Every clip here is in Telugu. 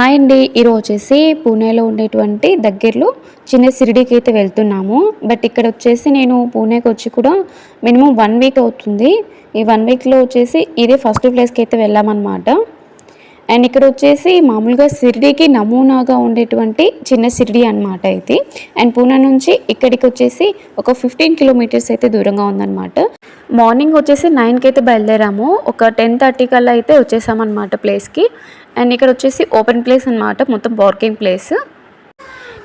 హాయ్ అండి. ఈరోజు వచ్చేసి పూణేలో ఉండేటువంటి దగ్గరలో చిన్న సిరిడీకి అయితే వెళ్తున్నాము. బట్ ఇక్కడ వచ్చేసి నేను పూణేకి వచ్చి కూడా మినిమం వన్ వీక్ అవుతుంది. ఈ వన్ వీక్లో వచ్చేసి ఇదే ఫస్ట్ ప్లేస్కి అయితే వెళ్ళామన్నమాట. అండ్ ఇక్కడ వచ్చేసి మామూలుగా సిరిడీకి నమూనాగా ఉండేటువంటి చిన్న సిరిడి అనమాట ఇది. అండ్ పూణే నుంచి ఇక్కడికి వచ్చేసి ఒక ఫిఫ్టీన్ కిలోమీటర్స్ అయితే దూరంగా ఉందన్నమాట. మార్నింగ్ వచ్చేసి నైన్కి అయితే బయలుదేరాము. ఒక టెన్ థర్టీ కల్లా అయితే వచ్చేసామన్నమాట ప్లేస్కి. అండ్ ఇక్కడ వచ్చేసి ఓపెన్ ప్లేస్ అనమాట మొత్తం పార్కింగ్ ప్లేస్.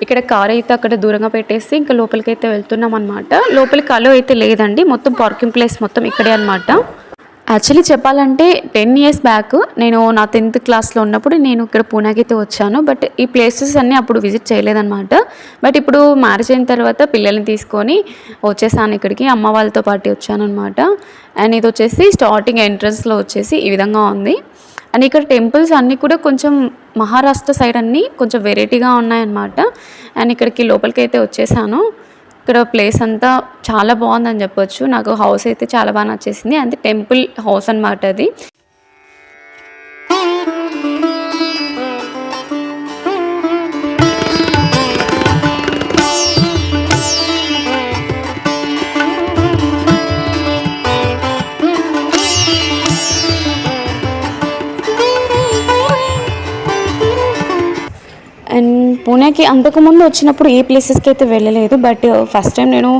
ఇక్కడ కార్ అయితే అక్కడ దూరంగా పెట్టేసి ఇంకా లోపలికి అయితే వెళ్తున్నాం అనమాట లోపలికి అలో అయితే లేదండి మొత్తం పార్కింగ్ ప్లేస్ మొత్తం ఇక్కడే అనమాట యాక్చువల్లీ చెప్పాలంటే టెన్ ఇయర్స్ బ్యాక్ నేను నా టెన్త్ క్లాస్లో ఉన్నప్పుడు నేను ఇక్కడ పూణాకి అయితే వచ్చాను బట్ ఈ ప్లేసెస్ అన్నీ అప్పుడు విజిట్ చేయలేదన్నమాట. బట్ ఇప్పుడు మ్యారేజ్ అయిన తర్వాత పిల్లల్ని తీసుకొని వచ్చేసాను ఇక్కడికి అమ్మ వాళ్ళతో పాటు వచ్చాను అనమాట అండ్ ఇది వచ్చేసి స్టార్టింగ్ ఎంట్రన్స్లో వచ్చేసి ఈ విధంగా ఉంది. అండ్ ఇక్కడ టెంపుల్స్ అన్నీ కూడా కొంచెం మహారాష్ట్ర సైడ్ అన్నీ కొంచెం వెరైటీగా ఉన్నాయన్నమాట. అండ్ ఇక్కడికి లోపలికి అయితే వచ్చేసాను. ఇక్కడ ప్లేస్ అంతా చాలా బాగుందని చెప్పొచ్చు. నాకు హౌస్ అయితే చాలా బాగా నచ్చేసింది. అంటే టెంపుల్ హౌస్ అనమాట అది. అండ్ పూణేకి అంతకుముందు వచ్చినప్పుడు ఏ ప్లేసెస్కి అయితే వెళ్ళలేదు బట్ ఫస్ట్ టైం నేను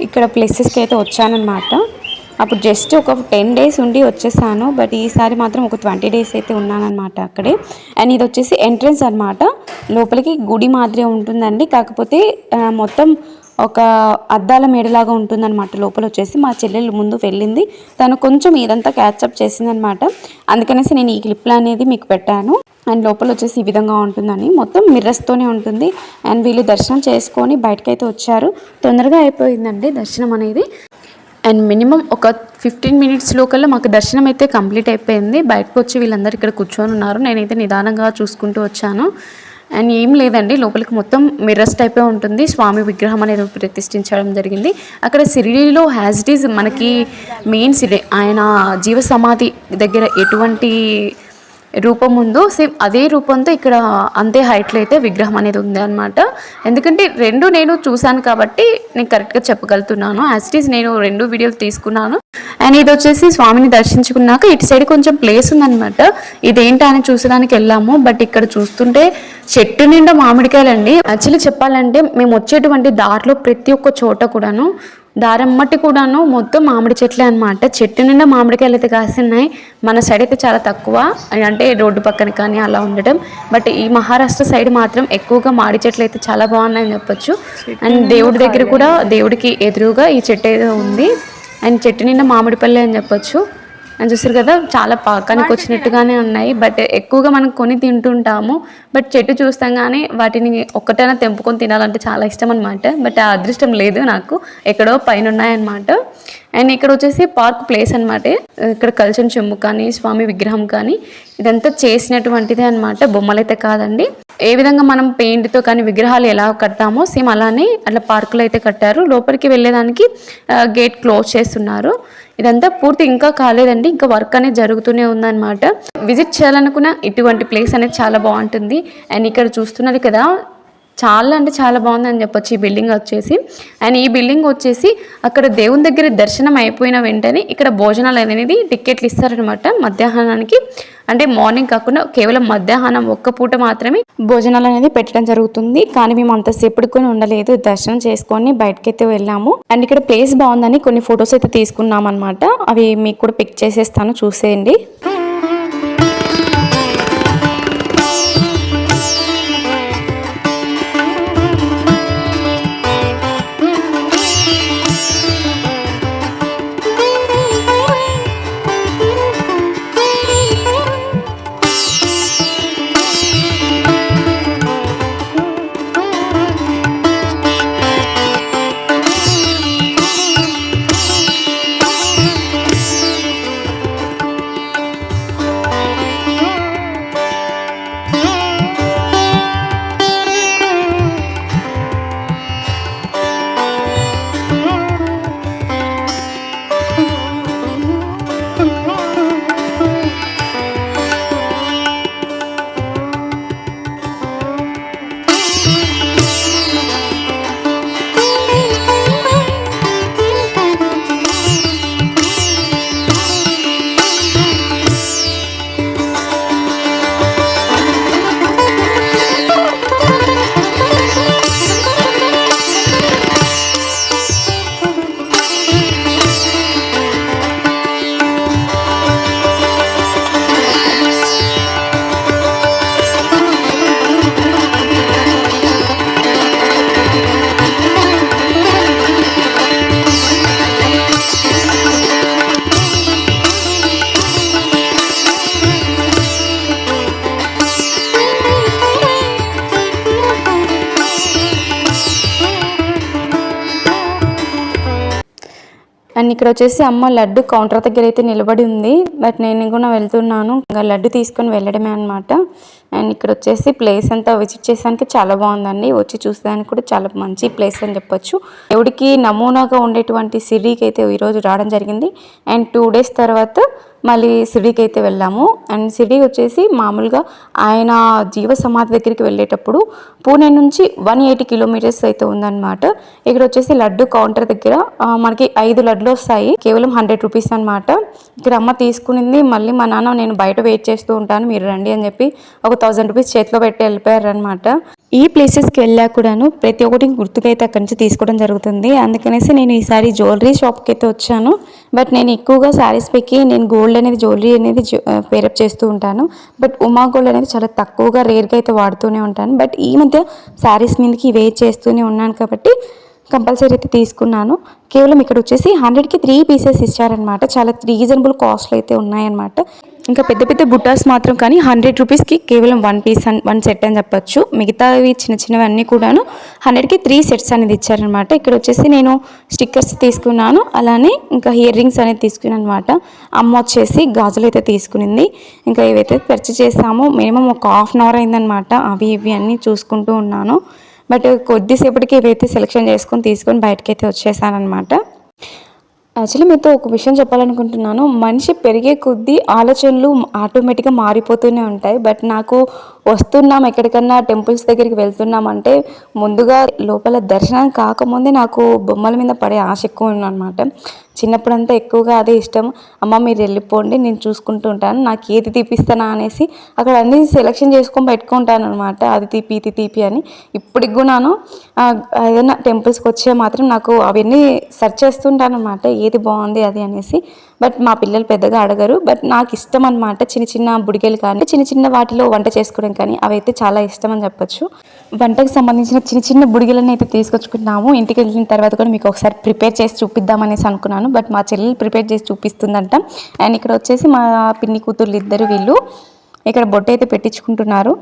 ఇక్కడ ప్లేసెస్కి అయితే వచ్చానమాట అప్పుడు జస్ట్ ఒక టెన్ డేస్ ఉండి వచ్చేసాను బట్ ఈసారి మాత్రం ఒక ట్వంటీ డేస్ అయితే ఉన్నానమాట అక్కడే. అండ్ ఇది వచ్చేసి ఎంట్రన్స్ అనమాట లోపలికి గుడి మాదిరి ఉంటుందండి కాకపోతే మొత్తం ఒక అద్దాల మేడలాగా ఉంటుందన్నమాట. లోపల వచ్చేసి మా చెల్లెలు ముందు వెళ్ళింది. తను కొంచెం ఇదంతా క్యాచప్ చేసిందనమాట అందుకనేసి నేను ఈ క్లిప్లు అనేది మీకు పెట్టాను. అండ్ లోపల వచ్చేసి ఈ విధంగా ఉంటుందని. మొత్తం మిర్రస్తోనే ఉంటుంది. అండ్ వీళ్ళు దర్శనం చేసుకొని బయటకైతే వచ్చారు. తొందరగా అయిపోయిందండి దర్శనం అనేది. అండ్ మినిమం ఒక ఫిఫ్టీన్ మినిట్స్ లోకల్లా మాకు దర్శనం అయితే కంప్లీట్ అయిపోయింది. బయటకు వచ్చి వీళ్ళందరూ ఇక్కడ కూర్చొని ఉన్నారు. నేనైతే నిదానంగా చూసుకుంటూ వచ్చాను. అండ్ ఏం లేదండి లోపలికి మొత్తం మిర్రస్ టైపే ఉంటుంది. స్వామి విగ్రహం అనేది ప్రతిష్ఠించడం జరిగింది. అక్కడ సిరిడిలో హ్యాజ్ ఇట్ ఈజ్ మనకి మెయిన్ సిరి ఆయన జీవ సమాధి దగ్గర ఎటువంటి రూపం ఉందో సేమ్ అదే రూపంతో ఇక్కడ అంతే హైట్లో అయితే విగ్రహం అనేది ఉంది అనమాట ఎందుకంటే రెండు నేను చూశాను కాబట్టి నేను కరెక్ట్గా చెప్పగలుగుతున్నాను. యాజ్ ఇట్ ఈస్ నేను రెండు వీడియోలు తీసుకున్నాను. అండ్ ఇది వచ్చేసి స్వామిని దర్శించుకున్నాక ఇటు సైడ్ కొంచెం ప్లేస్ ఉందనమాట ఇదేంటా అని చూసడానికి వెళ్ళాము. బట్ ఇక్కడ చూస్తుంటే చెట్టు నిండా మామిడికాయలండి. యాక్చువల్లీ చెప్పాలంటే మేము వచ్చేటువంటి దారిలో ప్రతి ఒక్క చోట కూడాను దారమ్మటి కూడాను మొత్తం మామిడి చెట్లే అనమాట చెట్టు నిండా మామిడికాయలు అయితే కాస్తున్నాయి. మన సైడ్ అయితే చాలా తక్కువ. అంటే రోడ్డు పక్కన కానీ అలా ఉండటం. బట్ ఈ మహారాష్ట్ర సైడ్ మాత్రం ఎక్కువగా మామిడి చెట్లు అయితే చాలా బాగున్నాయని చెప్పొచ్చు. అండ్ దేవుడి దగ్గర కూడా దేవుడికి ఎదురుగా ఈ చెట్టు ఏదో ఉంది. అండ్ చెట్టు నిండా మామిడి పల్లె అని చెప్పొచ్చు. అని చూసారు కదా చాలా పాకానికి వచ్చినట్టుగానే ఉన్నాయి. బట్ ఎక్కువగా మనం కొని తింటుంటాము. బట్ చెట్టు చూస్తాం కానీ వాటిని ఒక్కటైనా తెంపుకొని తినాలంటే చాలా ఇష్టం అనమాట బట్ ఆ అదృష్టం లేదు నాకు. ఎక్కడో పైన ఉన్నాయన్నమాట అండ్ ఇక్కడ వచ్చేసి పార్క్ ప్లేస్ అనమాట ఇక్కడ కలిసిన చెంబు కానీ స్వామి విగ్రహం కానీ ఇదంతా చేసినటువంటిదే అనమాట బొమ్మలైతే కాదండి. ఏ విధంగా మనం పెయింట్తో కానీ విగ్రహాలు ఎలా కట్టామో సేమ్ అలానే అట్లా పార్కులు అయితే కట్టారు. లోపలికి వెళ్ళేదానికి గేట్ క్లోజ్ చేస్తున్నారు. ఇదంతా పూర్తి ఇంకా కాలేదండి. ఇంకా వర్క్ అనేది జరుగుతూనే ఉందన్నమాట. విజిట్ చేయాలనుకున్న ఇటువంటి ప్లేస్ అనేది చాలా బాగుంటుంది. అండ్ ఇక్కడ చూస్తున్నది కదా చాలా అంటే చాలా బాగుందని చెప్పొచ్చు ఈ బిల్డింగ్ వచ్చేసి. అండ్ ఈ బిల్డింగ్ వచ్చేసి అక్కడ దేవుని దగ్గర దర్శనం అయిపోయిన వెంటనే ఇక్కడ భోజనాలు అనేది టికెట్లు ఇస్తారనమాట మధ్యాహ్నానికి. అంటే మార్నింగ్ కాకుండా కేవలం మధ్యాహ్నం ఒక్క పూట మాత్రమే భోజనాలు అనేది పెట్టడం జరుగుతుంది. కానీ మేము అంత కూడా ఉండలేదు. దర్శనం చేసుకొని బయటకైతే వెళ్ళాము. అండ్ ఇక్కడ ప్లేస్ బాగుందని కొన్ని ఫొటోస్ అయితే తీసుకున్నాం అనమాట అవి మీకు కూడా పిక్ చేసేస్తాను. చూసేయండి. ఇక్కడ వచ్చేసి అమ్మ లడ్డు కౌంటర్ దగ్గర అయితే నిలబడి ఉంది. బట్ నేను కూడా వెళ్తున్నాను. ఇంకా లడ్డు తీసుకొని వెళ్ళడమే అనమాట అండ్ ఇక్కడ వచ్చేసి ప్లేస్ అంతా విజిట్ చేసానికి చాలా బాగుందండి. వచ్చి చూసేదానికి కూడా చాలా మంచి ప్లేస్ అని చెప్పొచ్చు. దేవుడికి నమూనాగా ఉండేటువంటి సిరికి అయితే ఈరోజు రావడం జరిగింది. అండ్ టూ డేస్ తర్వాత మళ్ళీ సిరిడికి అయితే వెళ్ళాము. అండ్ సిరిడి వచ్చేసి మామూలుగా ఆయన జీవ సమాధి దగ్గరికి వెళ్ళేటప్పుడు పూణే నుంచి వన్ ఎయిటీ కిలోమీటర్స్ అయితే ఉందన్నమాట. ఇక్కడ వచ్చేసి లడ్డు కౌంటర్ దగ్గర మనకి ఐదు లడ్లు వస్తాయి. కేవలం హండ్రెడ్ రూపీస్ అనమాట ఇక్కడ అమ్మ తీసుకునింది మళ్ళీ మా నాన్న నేను బయట వెయిట్ చేస్తూ ఉంటాను మీరు రండి అని చెప్పి ఒక థౌజండ్ రూపీస్ చేతిలో పెట్టి వెళ్ళిపోయారు అనమాట ఈ ప్లేసెస్కి వెళ్ళా కూడాను ప్రతి ఒక్కటి గుర్తుకైతే అక్కడి నుంచి తీసుకోవడం జరుగుతుంది. అందుకనేసి నేను ఈసారి జ్యువెలరీ షాప్కి అయితే వచ్చాను. బట్ నేను ఎక్కువగా శారీస్ పెక్కి నేను గోల్డ్ అనేది జ్యువెలరీ అనేది పేరప్ చేస్తూ ఉంటాను. బట్ ఉమా గోల్డ్ అనేది చాలా తక్కువగా రేర్గా అయితే వాడుతూనే ఉంటాను. బట్ ఈ మధ్య శారీస్ మీదకి వెయిట్ చేస్తూనే ఉన్నాను కాబట్టి కంపల్సరీ అయితే తీసుకున్నాను. కేవలం ఇక్కడ వచ్చేసి హండ్రెడ్కి త్రీ పీసెస్ ఇచ్చారనమాట చాలా రీజనబుల్ కాస్ట్లు అయితే ఉన్నాయన్నమాట. ఇంకా పెద్ద పెద్ద బుట్టాస్ మాత్రం కానీ హండ్రెడ్ రూపీస్కి కేవలం one piece and one set అని చెప్పొచ్చు. మిగతావి చిన్న చిన్నవి అన్నీ కూడాను హండ్రెడ్కి త్రీ సెట్స్ అనేది ఇచ్చారనమాట ఇక్కడ వచ్చేసి నేను స్టిక్కర్స్ తీసుకున్నాను. అలానే ఇంకా ఇయర్ రింగ్స్ అనేది తీసుకున్నాను అనమాట అమ్మ వచ్చేసి గాజులు అయితే తీసుకునింది. ఇంకా ఇవైతే పర్చేస్ చేసామో మినిమం ఒక హాఫ్ అన్ అవర్ అయిందనమాట అవి ఇవి అన్నీ చూసుకుంటూ ఉన్నాను. బట్ కొద్దిసేపటికి ఇవైతే సెలెక్షన్ చేసుకొని తీసుకొని బయటకి అయితే వచ్చేసానమాట యాక్చువల్లీ మీతో ఒక విషయం చెప్పాలనుకుంటున్నాను. మనిషి పెరిగే కొద్దీ ఆలోచనలు ఆటోమేటిక్గా మారిపోతూనే ఉంటాయి. బట్ నాకు వస్తున్నాం ఎక్కడికన్నా టెంపుల్స్ దగ్గరికి వెళ్తున్నాం అంటే ముందుగా లోపల దర్శనం కాకముందే నాకు బొమ్మల మీద పడే ఆశ ఎక్కువ ఉందన్నమాట. చిన్నప్పుడంతా ఎక్కువగా అదే ఇష్టం. అమ్మ మీరు వెళ్ళిపోండి నేను చూసుకుంటూ ఉంటాను నాకు ఏది తీపిస్తానా అనేసి అక్కడ అన్ని సెలెక్షన్ చేసుకొని పెట్టుకుంటాను అనమాట అది తీపి ఇది తీపి అని. ఇప్పటికి కూడాను ఏదైనా టెంపుల్స్కి వచ్చే మాత్రం నాకు అవన్నీ సెర్చ్ చేస్తుంటాను అనమాట ఏది బాగుంది అది అనేసి. బట్ మా పిల్లలు పెద్దగా అడగరు. బట్ నాకు ఇష్టం అనమాట చిన్న చిన్న బుడిగలు కానీ చిన్న చిన్న వాటిలో వంట చేసుకోవడం కానీ అవి అయితే చాలా ఇష్టం అని చెప్పొచ్చు. వంటకు సంబంధించిన చిన్న చిన్న బుడిగలను అయితే తీసుకొచ్చుకున్నాము ఇంటికి వెళ్ళిన తర్వాత కూడా మీకు ఒకసారి ప్రిపేర్ చేసి చూపిద్దామనేసి అనుకున్నాను. బట్ మా చెల్లెలు ప్రిపేర్ చేసి చూపిస్తుందంట. అండ్ ఇక్కడ వచ్చేసి మా పిన్ని కూతుర్లు ఇద్దరు వీళ్ళు. ఇక్కడ బొట్టు అయితే పెట్టించుకుంటున్నారు.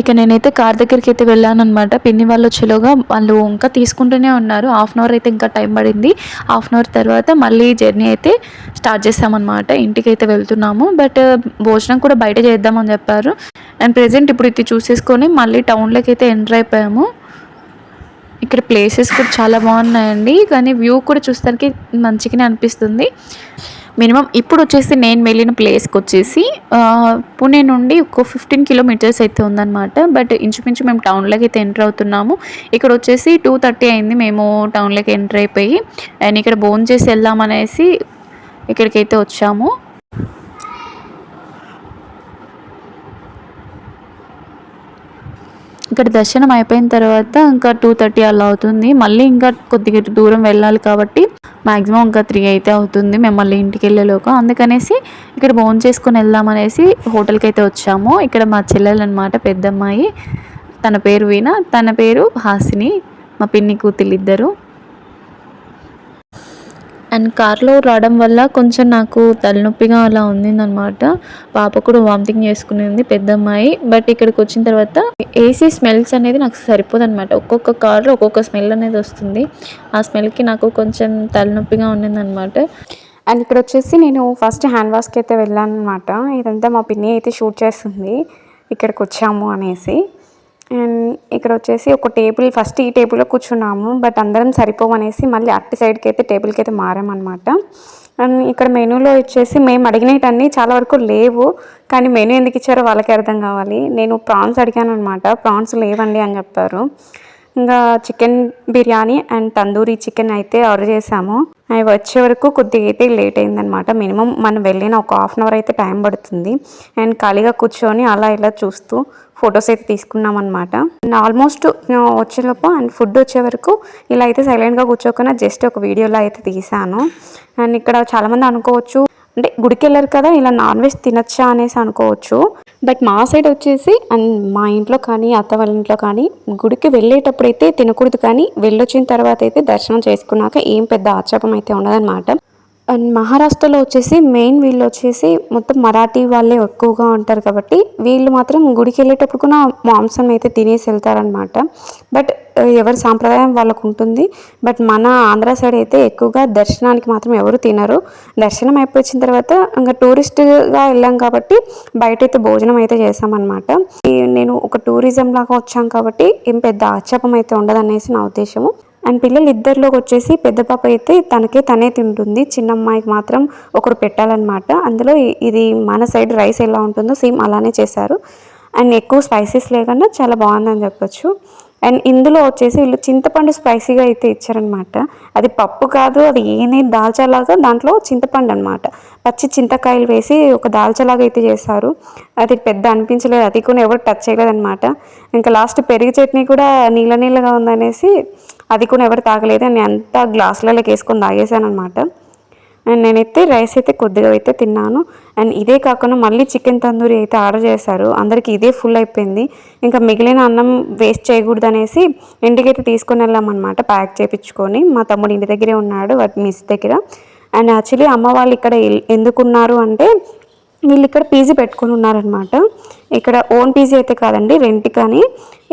ఇక నేనైతే కార్ దగ్గరికి అయితే వెళ్ళాను అనమాట పిన్ని వాళ్ళు వచ్చేలోగా వాళ్ళు ఇంకా తీసుకుంటూనే ఉన్నారు. హాఫ్ అన్ అవర్ అయితే ఇంకా టైం పడింది. హాఫ్ అన్ అవర్ తర్వాత మళ్ళీ జర్నీ అయితే స్టార్ట్ చేసామన్నమాట ఇంటికి అయితే వెళ్తున్నాము. బట్ భోజనం కూడా బయట చేద్దామని చెప్పారు. అండ్ ప్రజెంట్ ఇప్పుడు ఇది చూసేసుకొని మళ్ళీ టౌన్లోకి అయితే ఎంటర్ అయిపోయాము. ఇక్కడ ప్లేసెస్ కూడా చాలా బాగున్నాయండి. కానీ వ్యూ కూడా చూస్తానికి మంచిగానే అనిపిస్తుంది. మినిమం ఇప్పుడు వచ్చేసి నేను వెళ్ళిన ప్లేస్కి వచ్చేసి పుణే నుండి ఒక ఫిఫ్టీన్ కిలోమీటర్స్ అయితే ఉందన్నమాట. బట్ ఇంచుమించు మేము టౌన్లోకి అయితే ఎంటర్ అవుతున్నాము. ఇక్కడ వచ్చేసి టూ థర్టీ అయింది మేము టౌన్లోకి ఎంటర్ అయిపోయి. అండ్ ఇక్కడ భోజనం చేసి వెళ్దామనేసి ఇక్కడికైతే వచ్చాము. ఇక్కడ దర్శనం అయిపోయిన తర్వాత ఇంకా టూ థర్టీ అలా అవుతుంది. మళ్ళీ ఇంకా కొద్దిగా దూరం వెళ్ళాలి కాబట్టి మాక్సిమం ఇంకా త్రీ అయితే అవుతుంది మేము మళ్ళీ ఇంటికి వెళ్ళేలోక అందుకనేసి ఇక్కడ భోజనం చేసుకొని వెళ్దామనేసి హోటల్కి అయితే వచ్చాము. ఇక్కడ మా చెల్లెలు అనమాట పెద్దమ్మాయి. తన పేరు వీణ తన పేరు హాసిని మా పిన్ని కూతురు ఇద్దరు. అండ్ కార్లో రావడం వల్ల కొంచెం నాకు తలనొప్పిగా అలా ఉండిందనమాట పాప కూడా వామిటింగ్ చేసుకునేది పెద్ద అమ్మాయి. బట్ ఇక్కడికి వచ్చిన తర్వాత ఏసీ స్మెల్స్ అనేది నాకు సరిపోదు అనమాట ఒక్కొక్క కార్లో ఒక్కొక్క స్మెల్ అనేది వస్తుంది. ఆ స్మెల్కి నాకు కొంచెం తలనొప్పిగా ఉండిందనమాట అండ్ ఇక్కడ వచ్చేసి నేను ఫస్ట్ హ్యాండ్ వాష్కి అయితే వెళ్ళాను అనమాట ఇదంతా మా పిన్ని అయితే షూట్ చేస్తుంది. ఇక్కడికి వచ్చాము అనేసి. అండ్ ఇక్కడ వచ్చేసి ఒక టేబుల్ ఫస్ట్ ఈ టేబుల్లో కూర్చున్నాము. బట్ అందరం సరిపోవనేసి మళ్ళీ అట్టి సైడ్కి అయితే టేబుల్కి అయితే మారామన్నమాట. అండ్ ఇక్కడ మెనూలో వచ్చేసి మేము అడిగినవన్నీ చాలా వరకు లేవు. కానీ మెనూ ఎందుకు ఇచ్చారో వాళ్ళకి అర్థం కావాలి. నేను ప్రాన్స్ అడిగాను అనమాట ప్రాన్స్ లేవండి అని చెప్పారు. ఇంకా chicken biryani and tandoori chicken అయితే ఆర్డర్ చేసాము అవి వచ్చే వరకు కొద్దిగా అయితే లేట్ అయిందనమాట మినిమం మనం వెళ్ళిన ఒక హాఫ్ అన్ అవర్ అయితే టైం పడుతుంది. అండ్ ఖాళీగా కూర్చొని అలా ఇలా చూస్తూ ఫొటోస్ అయితే తీసుకున్నాం అనమాట ఆల్మోస్ట్ వచ్చేలోపు అండ్ ఫుడ్ వచ్చే వరకు ఇలా అయితే సైలెంట్గా కూర్చోకుండా జస్ట్ ఒక వీడియోలో అయితే తీసాను అండ్ ఇక్కడ చాలామంది అనుకోవచ్చు అంటే గుడికి వెళ్ళారు కదా ఇలా నాన్ వెజ్ తినచ్చా అనేసి అనుకోవచ్చు. బట్ మా సైడ్ వచ్చేసి అండ్ మా ఇంట్లో కానీ అత్త వాళ్ళ ఇంట్లో కానీ గుడికి వెళ్ళేటప్పుడు అయితే తినకూడదు కానీ వెళ్ళొచ్చిన తర్వాత అయితే దర్శనం చేసుకున్నాక ఏం పెద్ద ఆక్షేపం అయితే ఉండదన్నమాట. అండ్ మహారాష్ట్రలో వచ్చేసి మెయిన్ వీళ్ళు వచ్చేసి మొత్తం మరాఠీ వాళ్ళే ఎక్కువగా ఉంటారు కాబట్టి వీళ్ళు మాత్రం గుడికి వెళ్ళేటప్పుడు కూడా మాంసం అయితే తినేసి వెళ్తారనమాట బట్ ఎవరి సాంప్రదాయం వాళ్ళకు ఉంటుంది. బట్ మన ఆంధ్ర సైడ్ అయితే ఎక్కువగా దర్శనానికి మాత్రం ఎవరు తినరు. దర్శనం అయిపోయిన తర్వాత ఇంకా టూరిస్ట్గా వెళ్ళాం కాబట్టి బయట అయితే భోజనం అయితే చేసామన్నమాట. ఈ నేను ఒక టూరిజం లాగా వచ్చాం కాబట్టి ఏం పెద్ద ఆక్షేపం అయితే ఉండదనేసి నా ఉద్దేశము. అండ్ పిల్లలు ఇద్దరిలోకి వచ్చేసి పెద్ద పాప అయితే తనకే తనే తింటుంది. చిన్న అమ్మాయికి మాత్రం ఒకరు పెట్టాలన్నమాట. అందులో ఇది మన సైడ్ రైస్ ఎలా ఉంటుందో సేమ్ అలానే చేశారు. అండ్ ఎక్కువ స్పైసెస్ లేకుండా చాలా బాగుందని చెప్పొచ్చు. అండ్ ఇందులో వచ్చేసి వీళ్ళు చింతపండు స్పైసీగా అయితే ఇచ్చారనమాట అది పప్పు కాదు అది ఏనే దాల్చాలాగా దాంట్లో చింతపండు అనమాట పచ్చి చింతకాయలు వేసి ఒక దాల్చలాగా అయితే చేశారు. అది పెద్ద అనిపించలేదు అది కూడా ఎవరు టచ్ చేయలేదన్నమాట. ఇంకా లాస్ట్ పెరుగు చట్నీ కూడా నీళ్ళ నీళ్ళగా ఉందనేసి అది కూడా ఎవరు తాగలేదు. నేను అంతా గ్లాసులలోకి వేసుకొని తాగేసాను అనమాట అండ్ నేనైతే రైస్ అయితే కొద్దిగా అయితే తిన్నాను. అండ్ ఇదే కాకుండా మళ్ళీ చికెన్ తందూరి అయితే ఆర్డర్ చేశారు. అందరికీ ఇదే ఫుల్ అయిపోయింది. ఇంకా మిగిలిన అన్నం వేస్ట్ చేయకూడదు అనేసి ఇంటికైతే తీసుకొని వెళ్ళామన్నమాట ప్యాక్ చేయించుకొని మా తమ్ముడు ఇంటి దగ్గరే ఉన్నాడు వాటి మిస్ దగ్గర. అండ్ యాక్చువల్లీ అమ్మ వాళ్ళు ఇక్కడ ఎల్- ఎందుకున్నారు అంటే వీళ్ళు ఇక్కడ పీజీ పెట్టుకొని ఉన్నారనమాట ఇక్కడ ఓన్ పీజీ అయితే కాదండి రెంట్ కానీ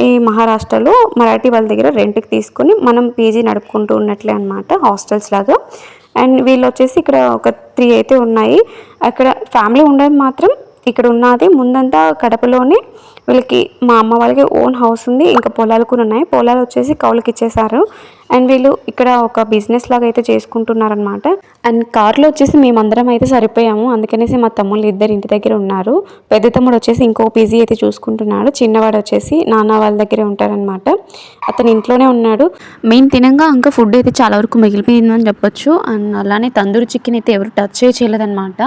ఈ మహారాష్ట్రలో మరాఠీ వాళ్ళ దగ్గర రెంట్కి తీసుకొని మనం పీజీ నడుపుకుంటూ ఉన్నట్లే అనమాట హాస్టల్స్ లాగా. అండ్ వీళ్ళు వచ్చేసి ఇక్కడ ఒక త్రీ అయితే ఉన్నాయి. అక్కడ ఫ్యామిలీ ఉండడం మాత్రం ఇక్కడ ఉన్నది. ముందంతా కడపలోనే వీళ్ళకి మా అమ్మ వాళ్ళకి ఓన్ హౌస్ ఉంది ఇంకా పొలాలు కూడా ఉన్నాయి. పొలాలు వచ్చేసి కౌలుకి ఇచ్చేసారు అండ్ వీళ్ళు ఇక్కడ ఒక బిజినెస్ లాగా అయితే చేసుకుంటున్నారనమాట అండ్ కార్లో వచ్చేసి మేమందరం అయితే సరిపోయాము. అందుకనేసి మా తమ్ముళ్ళు ఇద్దరు ఇంటి దగ్గర ఉన్నారు. పెద్ద తమ్ముడు వచ్చేసి ఇంకో పీజీ అయితే చూసుకుంటున్నాడు. చిన్నవాడు వచ్చేసి నాన్న వాళ్ళ దగ్గరే ఉంటారనమాట అతను ఇంట్లోనే ఉన్నాడు. మేము తినంగా ఇంకా ఫుడ్ అయితే చాలా వరకు మిగిలిపోయిందని చెప్పొచ్చు. అండ్ అలానే తందూరి చికెన్ అయితే ఎవరు టచ్ చేయలేదన్నమాట.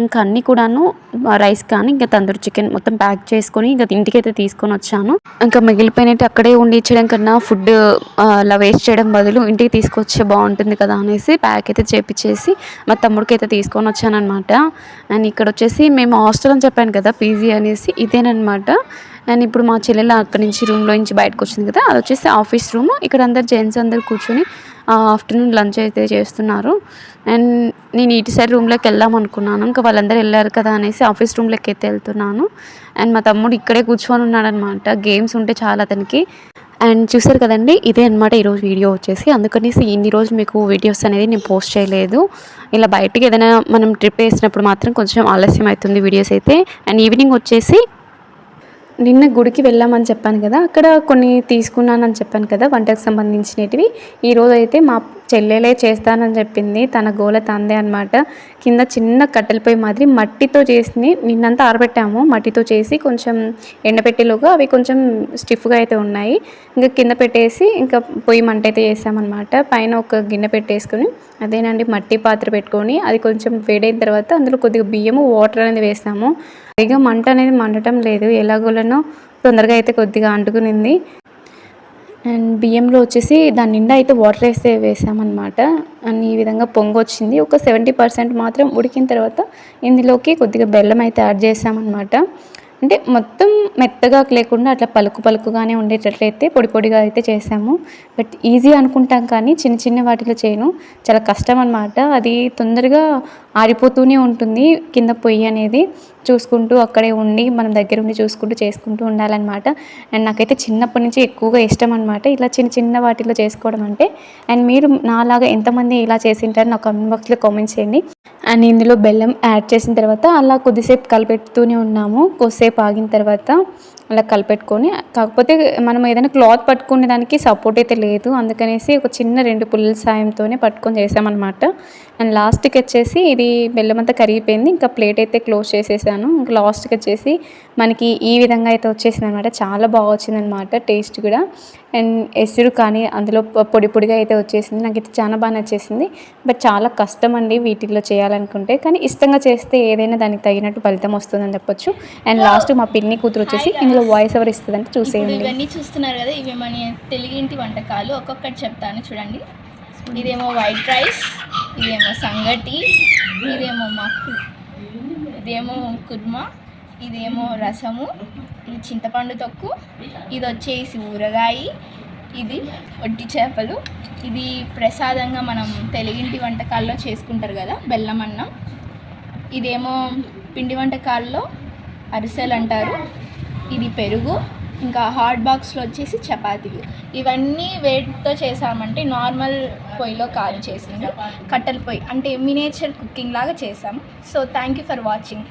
ఇంకా అన్నీ కూడాను రైస్ కానీ ఇంకా తందూరి చికెన్ మొత్తం ప్యాక్ చేసుకొని ఇంకా ఇంటికి అయితే తీసుకొని వచ్చాను. ఇంకా మిగిలిపోయినట్టు అక్కడే ఉండి ఇచ్చడం కన్నా ఫుడ్ అలా వేస్ట్ చేయడం బదులు ఇంటికి తీసుకొచ్చే బాగుంటుంది కదా అనేసి ప్యాక్ అయితే చేపించేసి మా తమ్ముడికి అయితే తీసుకొని వచ్చానమాట అండ్ ఇక్కడ వచ్చేసి మేము హాస్టల్ అని చెప్పాను కదా పీజీ అనేసి ఇదేనమాట అండ్ ఇప్పుడు మా చెల్లెలు అక్కడి నుంచి రూమ్లో నుంచి బయటకు వచ్చింది కదా అది వచ్చేసి ఆఫీస్ రూమ్. ఇక్కడ అందరు జెంట్స్ అందరు కూర్చొని ఆఫ్టర్నూన్ లంచ్ అయితే చేస్తున్నారు. అండ్ నేను ఇటు సైడ్ రూమ్లోకి వెళ్దాం అనుకున్నాను. ఇంకా వాళ్ళందరూ వెళ్ళారు కదా అనేసి ఆఫీస్ రూమ్లోకి అయితే వెళ్తున్నాను. అండ్ మా తమ్ముడు ఇక్కడే కూర్చొని ఉన్నాడనమాట. గేమ్స్ ఉంటే చాలా అతనికి. అండ్ చూసారు కదండి ఇదే అనమాట ఈరోజు వీడియో వచ్చేసి. అందుకనేసి ఇన్ని రోజులు మీకు వీడియోస్ అనేది నేను పోస్ట్ చేయలేదు. ఇలా బయటికి ఏదైనా మనం ట్రిప్ వేసినప్పుడు మాత్రం కొంచెం ఆలస్యం అవుతుంది వీడియోస్ అయితే. అండ్ ఈవినింగ్ వచ్చేసి నిన్న గుడికి వెళ్ళామని చెప్పాను కదా అక్కడ కొన్ని తీసుకున్నానని చెప్పాను కదా వంటకు సంబంధించినవి ఈరోజు అయితే మా చెల్లెలే చేస్తానని చెప్పింది తన గోల తందే అనమాట కింద చిన్న కట్టెల పొయ్యి మాదిరి మట్టితో చేసింది. నిన్నంతా ఆరబెట్టాము మట్టితో చేసి కొంచెం ఎండపెట్టేలోగా అవి కొంచెం స్టిఫ్గా అయితే ఉన్నాయి. ఇంకా కింద పెట్టేసి ఇంకా పొయ్యి మంట అయితే చేసామన్నమాట పైన ఒక గిన్నె పెట్టేసుకొని అదేనండి మట్టి పాత్ర పెట్టుకొని అది కొంచెం వేడైన తర్వాత అందులో కొద్దిగా బియ్యము వాటర్ అనేది వేసాము. పైగా మంట అనేది మండటం లేదు. ఎలాగోలనో తొందరగా అయితే కొద్దిగా అంటుకునింది. అండ్ బియ్యంలో వచ్చేసి దాని నిండా అయితే వాటర్ వేస్తే వేసామన్నమాట. అండ్ ఈ విధంగా పొంగు వచ్చింది ఒక సెవెంటీ పర్సెంట్ మాత్రం ఉడికిన తర్వాత ఇందులోకి కొద్దిగా బెల్లం అయితే యాడ్ చేసామన్నమాట. అంటే మొత్తం మెత్తగా లేకుండా అట్లా పలుకు పలుకుగానే ఉండేటట్లయితే పొడి పొడిగా అయితే చేసాము. బట్ ఈజీ అనుకుంటాం కానీ చిన్న చిన్న వాటిలో చేయను. చాలా కష్టం అనమాట అది తొందరగా ఆరిపోతూనే ఉంటుంది కింద పొయ్యి అనేది. చూసుకుంటూ అక్కడే ఉండి మనం దగ్గర ఉండి చూసుకుంటూ చేసుకుంటూ ఉండాలన్నమాట. అండ్ నాకైతే చిన్నప్పటి నుంచి ఎక్కువగా ఇష్టం అనమాట ఇలా చిన్న చిన్న వాటిలో చేసుకోవడం అంటే. అండ్ మీరు నాలాగా ఎంతమంది ఇలా చేసింటారు ఒక కామెంట్ బాక్స్లో కామెంట్ చేయండి. అండ్ ఇందులో బెల్లం యాడ్ చేసిన తర్వాత అలా కొద్దిసేపు కలిపెడుతూనే ఉన్నాము. కొద్దిసేపు ఆగిన తర్వాత అలా కలిపెట్టుకొని కాకపోతే మనం ఏదైనా క్లాత్ పట్టుకునే దానికి సపోర్ట్ అయితే లేదు. అందుకనేసి ఒక చిన్న రెండు పుల్లల సాయంతోనే పట్టుకొని చేసామన్నమాట. అండ్ లాస్ట్కి వచ్చేసి ఇది బెల్లం అంతా కరిగిపోయింది. ఇంకా ప్లేట్ అయితే క్లోజ్ చేసేసాను. ఇంకా లాస్ట్కి వచ్చేసి మనకి ఈ విధంగా అయితే వచ్చేసింది అనమాట చాలా బాగా వచ్చిందనమాట టేస్ట్ కూడా. అండ్ ఎసురు కానీ అందులో పొడి పొడిగా అయితే వచ్చేసింది. నాకు ఇది చాలా బాగా నచ్చేసింది. బట్ చాలా కష్టం అండి వీటిల్లో చేయాలనుకుంటే. కానీ ఇష్టంగా చేస్తే ఏదైనా దానికి తగినట్టు ఫలితం వస్తుందని చెప్పొచ్చు. అండ్ లాస్ట్ మా పిన్ని కూతురు వచ్చేసి ఇందులో వాయిస్ ఎవరు ఇస్తుందంటే చూసేయండి. ఇవన్నీ చూస్తున్నారు కదా ఇవి మన తెలుగింటి వంటకాలు. ఒక్కొక్కటి చెప్తాను చూడండి. ఇదేమో వైట్ రైస్ ఇదేమో సంగటి ఇదేమో మక్కు ఇదేమో కుర్మా ఇదేమో రసము ఇది చింతపండు తొక్కు ఇది వచ్చేసి ఊరగాయ ఇది వడ్డి చేపలు ఇది ప్రసాదంగా మనం తెలుగింటి వంటకాల్లో చేసుకుంటారు కదా బెల్లం అన్నం. ఇదేమో పిండి వంటకాల్లో అరిసెలు అంటారు ఇది పెరుగు ఇంకా హాట్ బాక్స్లో వచ్చేసి చపాతీలు. ఇవన్నీ వేట్తో చేసామంటే నార్మల్ పొయ్యిలో కాల్ చేసింది కట్టెల పొయ్యి అంటే మినేచర్ కుకింగ్ లాగా చేసాం. So thank you for watching.